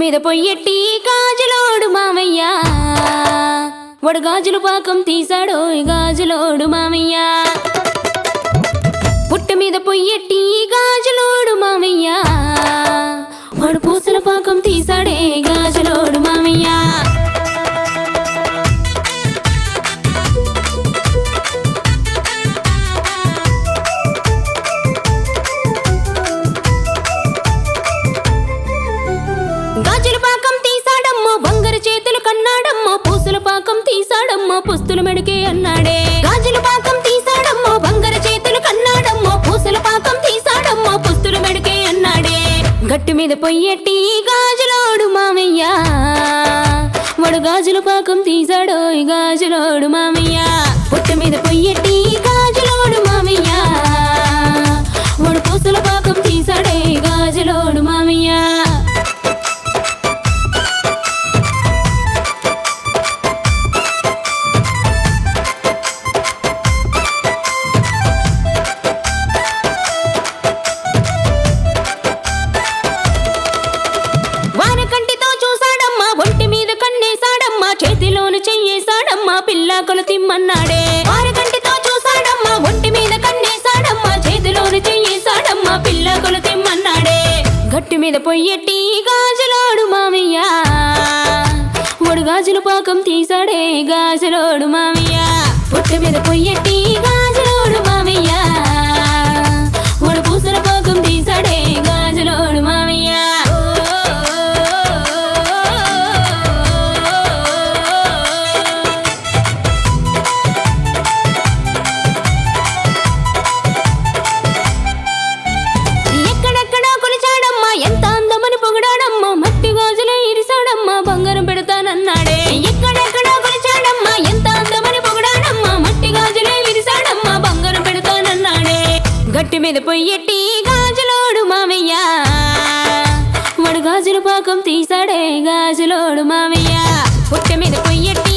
మీద పొయ్యెట్టి గాజులోడు మామయ్య. వాడు గాజులు పాకం తీసాడో గాజులోడు మామయ్య. పుట్ట మీద పొయ్యెట్టి గాజులోడు మామయ్య. వాడు పూసల పాకం తీశాడు చేతులు కన్నాడమ్మ పూసల పాకం తీసాడమ్మ పుస్తుల మెడికే అన్నాడే. గాజుల పాకం తీసాడమ్మ బంగారు చేతులు కన్నాడమ్మో పూసల పాకం తీసాడమ్మ పుస్తుల మెడికే అన్నాడే. గట్టు మీద పొయ్యెట్టి గాజులోడు మామయ్య. వాడు గాజుల పాకం తీసాడో గాజులోడు మామయ్య. పుట్ట మీద పొయ్యెట్టి చేతిలోను చెయ్యేసాడమ్మా పిల్లాకులు తిమ్మన్నాడే. ఆరగంటితో చూసాడమ్మా ఒంటి మీద కన్నేసాడమ్మా చేతిలోను చెయ్యేసాడమ్మా పిల్లాకులు తిమ్మన్నాడే. గట్టు మీద పొయ్యెట్టి గాజులోడు మామయ్య. వాడు గాజులు పాకం తీసాడే గాజులోడు మామయ్య. పొట్టు మీద పొయ్యెట్టి మట్టి మీద పొయ్యెట్టి గాజులోడు మామయ్య. వాడు గాజులు పాకం తీసాడే గాజులోడు మామయ్య. పుట్ట మీద పొయ్యెట్టి